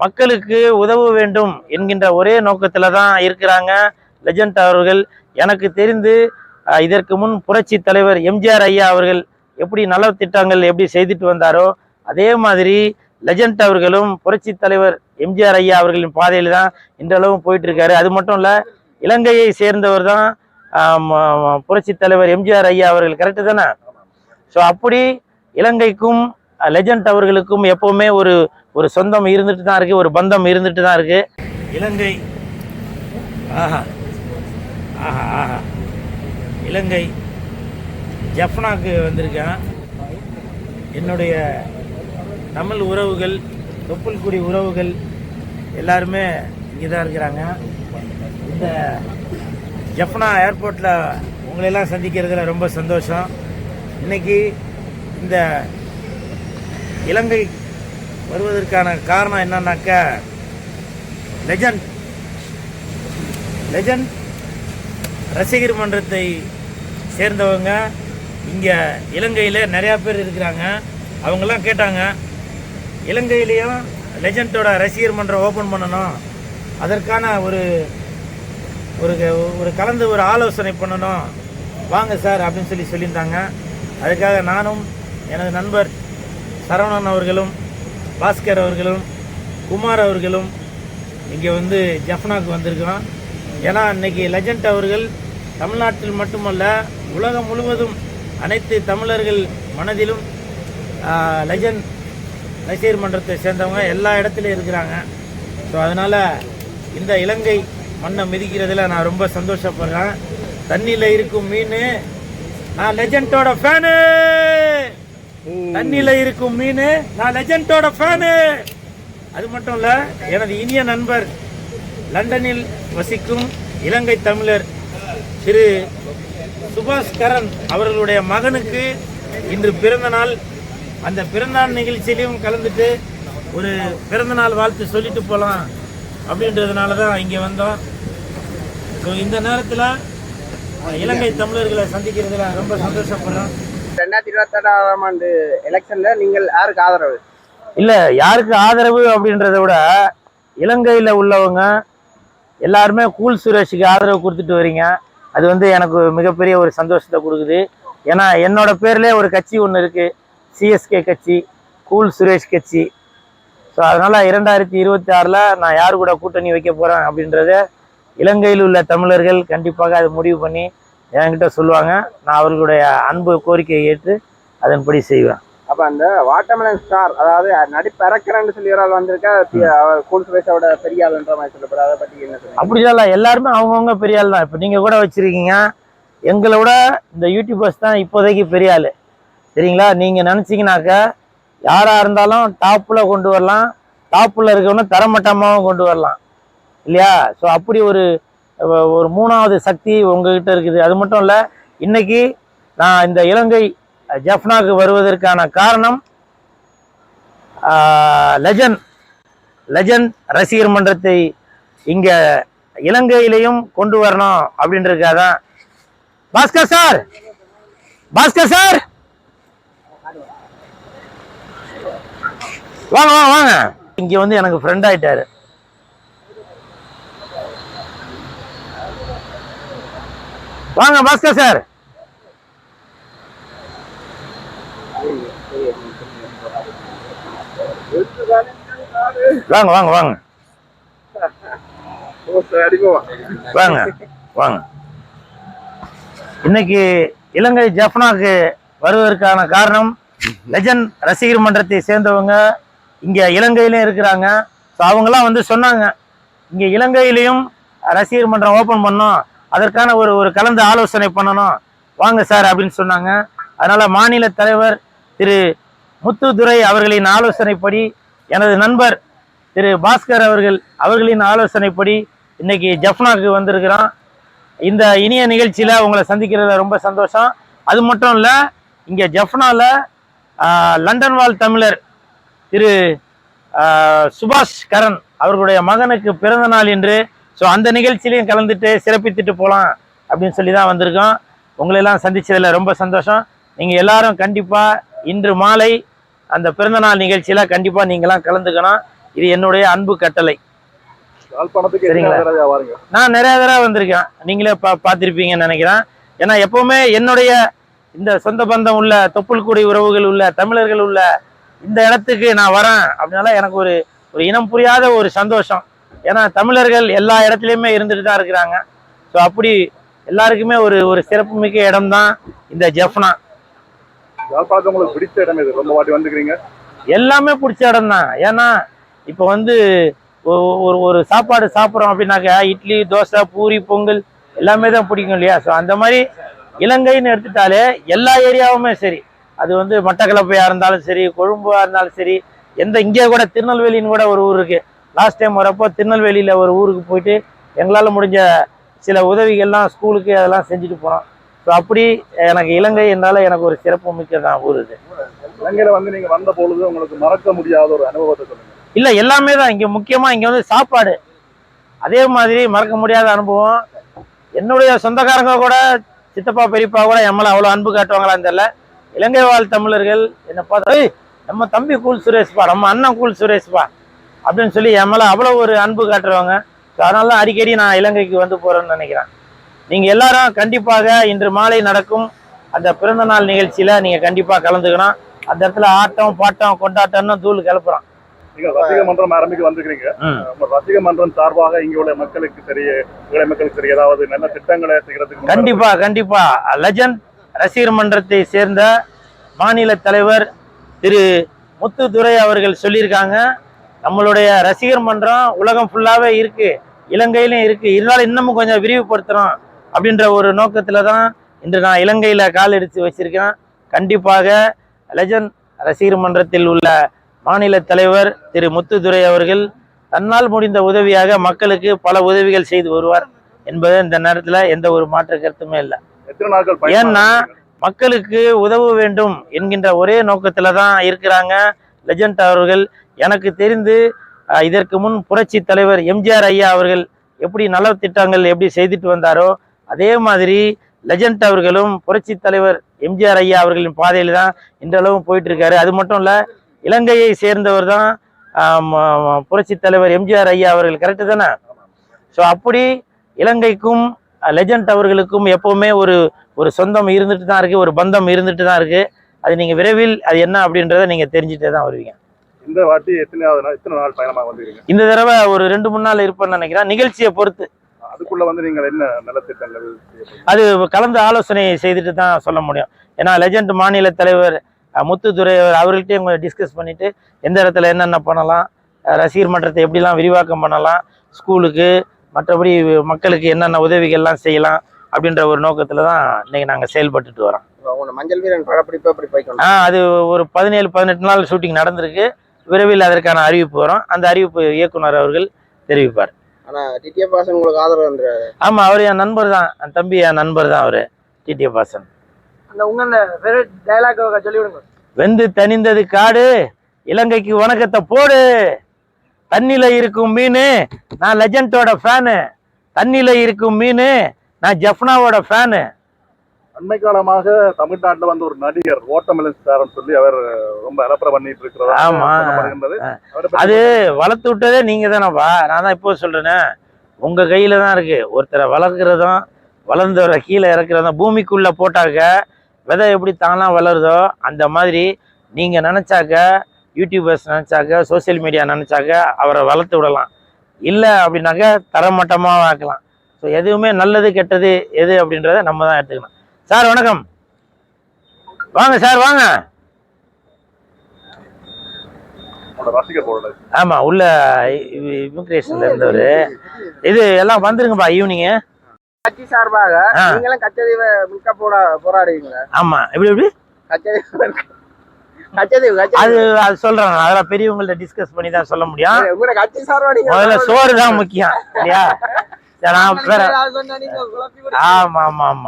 மக்களுக்கு உதவ வேண்டும் என்கின்ற ஒரே நோக்கத்துல தான் இருக்கிறாங்க லெஜண்ட் அவர்கள். எனக்கு தெரிந்து இதற்கு முன் புரட்சி தலைவர் எம்ஜிஆர் ஐயா அவர்கள் எப்படி நலத்திட்டங்கள் எப்படி செய்துட்டு வந்தாரோ அதே மாதிரி லெஜண்ட் அவர்களும் புரட்சி தலைவர் எம்ஜிஆர் ஐயா அவர்களின் பாதையில் தான் இன்றளவும் போயிட்டு இருக்காரு அது மட்டும் இல்ல இலங்கையை சேர்ந்தவர் தான் புரட்சி தலைவர் எம்ஜிஆர் ஐயா அவர்கள். கரெக்டு தானே? ஸோ அப்படி இலங்கைக்கும் லெஜண்ட் அவர்களுக்கும் எப்பவுமே ஒரு ஒரு சொந்தம் இருந்துட்டு தான் இருக்குது ஒரு பந்தம் இருந்துட்டு தான் இருக்குது இலங்கை. ஆஹா. ஆஹா ஆஹா. இலங்கை. ஜப்னாக்கு வந்திருக்கேன். என்னுடைய தமிழ் உறவுகள் தொப்புள்குடி உறவுகள் எல்லாருமே இங்கே தான் இருக்கிறாங்க. இந்த ஜப்னா ஏர்போர்ட்டில் உங்களையெல்லாம் சந்திக்கிறதுல ரொம்ப சந்தோஷம். இன்றைக்கி இந்த இலங்கை வருவதற்கான காரணம் என்னன்னாக்கா லெஜண்ட் லெஜண்ட் ரசிகர் மன்றத்தை சேர்ந்தவங்க இங்கே இலங்கையில் நிறையா பேர் இருக்கிறாங்க. அவங்கெல்லாம் கேட்டாங்க இலங்கையிலையும் லெஜண்டோட ரசிகர் மன்றம் ஓப்பன் பண்ணணும். அதற்கான ஒரு ஒரு ஒரு கலந்து ஒரு ஆலோசனை பண்ணணும். வாங்க சார் அப்படின்னு சொல்லி சொல்லியிருந்தாங்க. அதுக்காக நானும் எனது நண்பர் சரவணன் அவர்களும் பாஸ்கர் அவர்களும் குமார் அவர்களும் இங்கே வந்து ஜஃப்னாக்கு வந்திருக்கிறோம். ஏன்னா இன்றைக்கி லெஜண்ட் அவர்கள் தமிழ்நாட்டில் மட்டுமல்ல உலகம் முழுவதும் அனைத்து தமிழர்கள் மனதிலும் லெஜண்ட் நசீர் மன்றத்தை சேர்ந்தவங்க எல்லா இடத்துலையும் இருக்கிறாங்க. ஸோ அதனால் இந்த இலங்கை மண்ணை மிதிக்கிறதுல நான் ரொம்ப சந்தோஷப்படுறேன். தண்ணியில் இருக்கும் மீன் நான் லெஜண்டோட ஃபேனு தண்ணியில் இருக்கும் மீன் நான் லெஜண்டோட ஃபேனு அது மட்டும் இல்ல எனது இனிய நண்பர் லண்டனில் வசிக்கும் இலங்கை தமிழர் திரு சுபாஷ்கரன் அவர்களுடைய மகனுக்கு இன்று பிறந்த நாள். அந்த பிறந்தநாள் நிகழ்ச்சியிலையும் கலந்துட்டு ஒரு பிறந்தநாள் வாழ்த்து சொல்லிட்டு போகலாம் அப்படின்றதுனால தான் இங்கே வந்தோம். ஸோ இந்த நேரத்தில் இலங்கை தமிழர்களை சந்திக்கிறதுல ரொம்ப சந்தோஷப்படுறோம். ரெண்டாயிரத்தி இருபத்தெட்டாம் ஆண்டு எலெக்ஷன்ல நீங்கள் யாருக்கு ஆதரவு? இல்ல யாருக்கு ஆதரவு அப்படின்றத விட இலங்கையில உள்ளவங்க எல்லாருமே கூல் சுரேஷுக்கு ஆதரவு கொடுத்துட்டு வரீங்க. அது வந்து எனக்கு மிகப்பெரிய ஒரு சந்தோஷத்தை கொடுக்குது. ஏன்னா என்னோட பேர்லயே ஒரு கட்சி ஒன்று இருக்கு. சிஎஸ்கே கட்சி கூல் சுரேஷ் கட்சி. ஸோ அதனால இரண்டாயிரத்தி இருபத்தி ஆறில் நான் யார் கூட கூட்டணி வைக்க போறேன் அப்படின்றத இலங்கையில் உள்ள தமிழர்கள் கண்டிப்பாக அதை முடிவு பண்ணி என்கிட்ட சொல்லுவாங்க. நான் அவர்களுடைய அன்பு கோரிக்கையை ஏற்று அதன்படி செய்வேன். அப்ப அந்த வாட்டர்மெலன் ஸ்டார் அதாவது நடிப்பறக்கிறேன்னு சொல்லி ஒரு ஆள் வந்திருக்கா கூல் சுரேஷோட பெரிய ஆளுன்ற மாதிரி சொல்லப்படுற அதை பத்தி என்ன அப்படிலாம் இல்லை எல்லாருமே அவங்கவுங்க பெரிய ஆள் தான். இப்போ நீங்கள் கூட வச்சுருக்கீங்க. எங்களை விட இந்த யூடியூபர்ஸ் தான் இப்போதைக்கு பெரிய ஆள். சரிங்களா? நீங்கள் நினச்சிங்கனாக்கா யாராக இருந்தாலும் டாப்பில் கொண்டு வரலாம். டாப்பில் இருக்கவன தரமட்டமாகவும் கொண்டு வரலாம். இல்லையா? ஸோ அப்படி ஒரு ஒரு மூணாவது சக்தி உங்ககிட்ட இருக்குது. அது மட்டும் இல்லை இன்னைக்கு நான் இந்த இலங்கை ஜஃப்னாக்கு வருவதற்கான காரணம் லெஜன் லெஜன் ரசிகர் மன்றத்தை இங்கே இலங்கையிலையும் கொண்டு வரணும் அப்படின்றதுக்காக தான். பாஸ்கர் சார்! பாஸ்கர் சார்! வாங்க வாங்க வாங்க. இங்கே வந்து எனக்கு ஃப்ரெண்ட் ஆயிட்டாரு. வாங்க பாஸ்கர் சார். வாங்க வாங்க வாங்க. வாங்க வாங்க. இன்னைக்கு இலங்கை ஜப்னாக்கு வருவதற்கான காரணம் லெஜண்ட் ரசிகர் மன்றத்தை சேர்ந்தவங்க இங்க இலங்கையிலும் இருக்கிறாங்க. ஸோ அவங்களாம் வந்து சொன்னாங்க இங்க இலங்கையிலையும் ரசிகர் மன்றம் ஓபன் பண்ணோம். அதற்கான ஒரு ஒரு கலந்து ஆலோசனை பண்ணணும். வாங்க சார் அப்படின்னு சொன்னாங்க. அதனால் மாநில தலைவர் திரு முத்துதுரை அவர்களின் ஆலோசனைப்படி எனது நண்பர் திரு பாஸ்கர் அவர்கள் அவர்களின் ஆலோசனைப்படி இன்னைக்கு ஜஃப்னாக்கு வந்திருக்கிறோம். இந்த இனிய நிகழ்ச்சியில் உங்களை சந்திக்கிறதுல ரொம்ப சந்தோஷம். அது மட்டும் இல்லை இங்கே ஜஃப்னால லண்டன் வாழ் தமிழர் திரு சுபாஷ் கரண் அவர்களுடைய மகனுக்கு பிறந்த நாள் என்று ஸோ அந்த நிகழ்ச்சியிலையும் கலந்துட்டு சிறப்பித்துட்டு போகலாம் அப்படின்னு சொல்லி தான் வந்திருக்கோம். உங்களை எல்லாம் சந்திச்சதுல ரொம்ப சந்தோஷம். நீங்க எல்லாரும் கண்டிப்பா இன்று மாலை அந்த பிறந்தநாள் நிகழ்ச்சியில கண்டிப்பா நீங்களாம் கலந்துக்கணும். இது என்னுடைய அன்பு கட்டளை. சரிங்களா? நான் நிறைய தடவை வந்திருக்கேன். நீங்களே பா பார்த்துருப்பீங்கன்னு நினைக்கிறேன். ஏன்னா எப்பவுமே என்னுடைய இந்த சொந்த பந்தம் உள்ள தொப்புள்குடி உறவுகள் உள்ள தமிழர்கள் உள்ள இந்த இடத்துக்கு நான் வரேன். அப்படின்னால எனக்கு ஒரு ஒரு இனம் புரியாத ஒரு சந்தோஷம். ஏன்னா தமிழர்கள் எல்லா இடத்துலையுமே இருந்துட்டு தான் இருக்கிறாங்க. ஸோ அப்படி எல்லாருக்குமே ஒரு ஒரு சிறப்புமிக்க இடம் தான் இந்த ஜெஃப்னா. யாழ்ப்பாணத்துல உங்களுக்கு பிடிச்ச இடம் இது ரொம்ப வாட்டி வந்துக்கிறீங்க. எல்லாமே பிடிச்ச இடம் தான் ஏன்னா இப்போ வந்து ஒரு ஒரு சாப்பாடு சாப்பிட்றோம் அப்படின்னாக்கா இட்லி தோசை பூரி பொங்கல் எல்லாமே தான் பிடிக்கும் இல்லையா? ஸோ அந்த மாதிரி இலங்கைன்னு எடுத்துட்டாலே எல்லா ஏரியாவுமே சரி. அது வந்து மட்டக்களப்பையாக இருந்தாலும் சரி கொழும்புவா இருந்தாலும் சரி எந்த இங்கே கூட திருநெல்வேலின்னு கூட ஒரு ஊர் இருக்கு. லாஸ்ட் டைம் வரப்போ திருநெல்வேலியில் ஒரு ஊருக்கு போயிட்டு எங்களால் முடிஞ்ச சில உதவிகள்லாம் ஸ்கூலுக்கு அதெல்லாம் செஞ்சுட்டு போனோம். ஸோ அப்படி எனக்கு இலங்கை என்றால எனக்கு ஒரு சிறப்பு மிக்க தான் ஊர் இது. இலங்கையில வந்து நீங்க வந்த பொழுது உங்களுக்கு மறக்க முடியாத ஒரு அனுபவத்தை இல்ல எல்லாமே தான். இங்க முக்கியமா இங்க வந்து சாப்பாடு. அதே மாதிரி மறக்க முடியாத அனுபவம். என்னுடைய சொந்தக்காரங்க கூட சித்தப்பா பெரியப்பா கூட எம்மள அவ்வளவு அன்பு காட்டுவாங்களான்னு தெரியல. இலங்கை வாழ் தமிழர்கள் என்ன பார்த்தா "ஏய், நம்ம தம்பி கூல் சுரேஷ்பா நம்ம அண்ணன் கூல் சுரேஷ்பா அப்படின்னு சொல்லி என் மேல அவ்வளவு ஒரு அன்பு காட்டுறவங்க. அதனால தான் அடிக்கடி நான் இலங்கைக்கு வந்து போறேன்னு நினைக்கிறேன். நீங்க எல்லாரும் கண்டிப்பாக இன்று மாலை நடக்கும் அந்த பிறந்த நாள் நிகழ்ச்சியில நீங்க கண்டிப்பா கலந்துக்கணும். அந்த இடத்துல ஆட்டம் பாட்டம் கொண்டாட்டம்னு தூள் கிளப்புறோம். நீங்க ரசிக மன்றம் ஆரம்பிக்க வந்திருக்கிறீங்க. ரசிக மன்றம் சார்பாக இங்க உள்ள மக்களுக்கு சரி இளை மக்களுக்கு சரி ஏதாவது நல்ல திட்டங்களை செய்யறதுக்கு கண்டிப்பா கண்டிப்பா. லெஜண்ட் ரசிகர் மன்றத்தை சேர்ந்த மாநில தலைவர் திரு முத்துதுரை அவர்கள் சொல்லியிருக்காங்க. நம்மளுடைய ரசிகர் மன்றம் உலகம் ஃபுல்லாவே இருக்கு. இலங்கையிலும் இருக்கு. இருந்தாலும் இன்னமும் கொஞ்சம் விரிவுபடுத்தணும் அப்படின்ற ஒரு நோக்கத்துல தான் இன்று நான் இலங்கையில கால் எடுத்து வச்சிருக்கேன் கண்டிப்பாக லெஜண்ட் ரசிகர் மன்றத்தில் உள்ள மாநில தலைவர் திரு முத்துதுரை அவர்கள் தன்னால் முடிந்த உதவியாக மக்களுக்கு பல உதவிகள் செய்து வருவார் என்பது இந்த நேரத்துல எந்த ஒரு மாற்று கருத்துமே இல்லை. ஏன்னா? மக்களுக்கு உதவ வேண்டும் என்கின்ற ஒரே நோக்கத்துல தான் இருக்கிறாங்க. லெஜண்ட் அவர்கள் எனக்கு தெரிந்து இதற்கு முன் புரட்சி தலைவர் எம்ஜிஆர் ஐயா அவர்கள் எப்படி நலத்திட்டங்கள் எப்படி செய்துட்டு வந்தாரோ அதே மாதிரி லெஜண்ட் அவர்களும் புரட்சி தலைவர் எம்ஜிஆர் ஐயா அவர்களின் பாதையில் தான் இன்றளவும் போயிட்டு இருக்காரு அது மட்டும் இல்ல இலங்கையை சேர்ந்தவர் தான் புரட்சி தலைவர் எம்ஜிஆர் ஐயா அவர்கள். கரெக்டு தானே? ஸோ அப்படி இலங்கைக்கும் லெஜண்ட் அவர்களுக்கும் எப்பவுமே ஒரு ஒரு சொந்தம் இருந்துட்டு தான் இருக்கு ஒரு பந்தம் இருந்துட்டு தான் இருக்கு. அது நீங்க விரைவில் அது என்ன அப்படின்றத நீங்க தெரிஞ்சுட்டே தான் வருவீங்க. இந்த வாட்டி எத்தனையாவது நாள் எத்தனை நாள் பயணமா வந்துக்கிறீங்க இந்த தடவை ஒரு ரெண்டு மூணு நாள் இருப்பேன்னு நினைக்கிறேன். நிகழ்ச்சியை பொறுத்து. அதுக்குள்ள வந்து நீங்க என்ன நலத்திட்டங்கள் அது கலந்து ஆலோசனை செய்துட்டு தான் சொல்ல முடியும். ஏன்னா லெஜண்ட் மாநில தலைவர் அஹ், முத்துதுரை அவர் அவர்கள்ட்டையும் கொஞ்சம் டிஸ்கஸ் பண்ணிட்டு எந்த இடத்துல என்னென்ன பண்ணலாம் ரசிகர் மன்றத்தை எப்படிலாம் விரிவாக்கம் பண்ணலாம் ஸ்கூலுக்கு மற்றபடி மக்களுக்கு என்னென்ன உதவிகள்லாம் செய்யலாம் அப்படின்ற ஒரு நோக்கத்துல தான் இன்னைக்கு நாங்கள் செயல்பட்டுட்டு வரோம். மஞ்சள் வீரன் படப்பிடிப்பு அப்படி போய்க்கணும். ஆ அது ஒரு பதினேழு பதினெட்டு நாள் ஷூட்டிங் நடந்திருக்கு. விரைவில் அதற்கான அறிவிப்பு வரும். அந்த அறிவிப்பு இயக்குனர் அவர்கள் தெரிவிப்பார். ஆனா டிடிஎஃப் பாசன் உங்களுக்கு ஆதரவு வந்து ஆமா அவர் என் நண்பர் தான். என் தம்பி என் நண்பர் தான் அவரு டிடிஏ பாசன். அந்த உங்க அந்த ஃபேவரட் டயலாக் சொல்லி விடுங்க வெந்து தணிந்தது காடு இலங்கைக்கு வணக்கத்தை போடு. தண்ணில இருக்கும் மீன் நான் லெஜண்டோட ஃபேனு தண்ணில இருக்கும் மீன் நான் ஜஃப்னாவோட ஃபேனு. அண்மை காலமாக தமிழ்நாட்டுல வந்து ஒரு நடிகர் ஓட்டமிழன் ஸ்டார்னு சொல்லி அவர் ரொம்ப அலப்பறை பண்ணிட்டு இருக்கிறதா ஆமா. அது வளர்த்து விட்டதே நீங்க தானப்பா நான் தான் இப்போ சொல்றேனே. உங்க கையில தான் இருக்கு. ஒருத்தரை வளர்க்குறதும் வளர்ந்தவரை கீழே இறக்குறதும் பூமிக்குள்ள போட்டாக்க விதை எப்படி தானா வளருதோ அந்த மாதிரி நீங்க நினைச்சாக்க யூடியூபர்ஸ் நினைச்சாக்க சோஷியல் மீடியா நினைச்சாக்க அவரை வளர்த்து விடலாம். இல்லை அப்படின்னாக்க தரமட்டமாக ஆக்கலாம். ஸோ எதுவுமே நல்லது கெட்டது எது அப்படின்றத நம்ம தான் எடுத்துக்கணும். சார் வணக்கம். வாங்க சார் வாங்க. ஆமா உள்ள இமிகிரேஷன்ல இருந்தவர். இது எல்லாம் வந்துருங்கப்பா ஈவினிங் கட்சி சார்பாக. நீங்களும் கச்சதீவை மிக்க போட போராடுவீங்களா? ஆமா எப்படி எப்படி? அது அது சொல்றேன் அதெல்லாம் பெரியவங்கள்ட்ட டிஸ்கஸ் பண்ணி தான் சொல்ல முடியும். முதல்ல சோறு தான் முக்கியம் இல்லையா? ஆமா ஆமா ஆமா